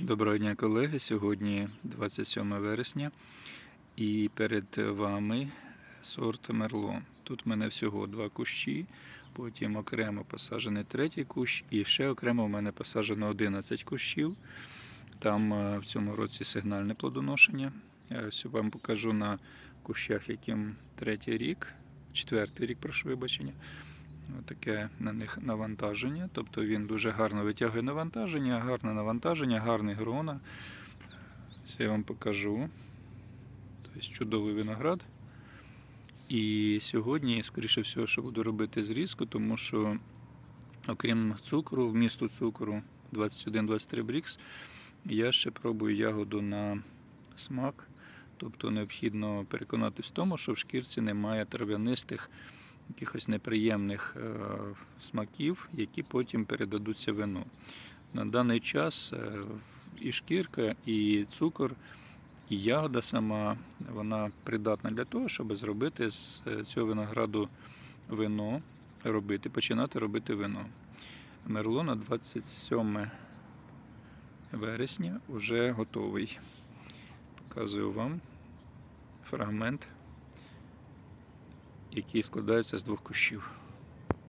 Доброго дня, колеги. Сьогодні 27 вересня, і перед вами сорт Мерло. Тут в мене всього два кущі, потім окремо посаджений третій кущ, і ще окремо в мене посаджено 11 кущів. Там е, в цьому році сигнальне плодоношення. Я вам покажу на кущах, яким третій рік, четвертий рік, прошу вибачення. Таке на них навантаження. Тобто він дуже гарно витягує навантаження, гарне навантаження, гарний грона. Це я вам покажу. Тобто чудовий виноград. І сьогодні, скоріше всього, що буду робити зрізку, тому що, окрім цукру, вмісту цукру 21-23 брікс, я ще пробую ягоду на смак. Тобто необхідно переконатись в тому, що в шкірці немає трав'янистих якихось неприємних е, смаків, які потім передадуться вину. На даний час е, і шкірка, і цукор, і ягода сама вона придатна для того, щоб зробити з е, цього винограду вино, робити, починати робити вино. Мерло на 27 вересня вже готовий. Показую вам фрагмент який складається з двох кущів.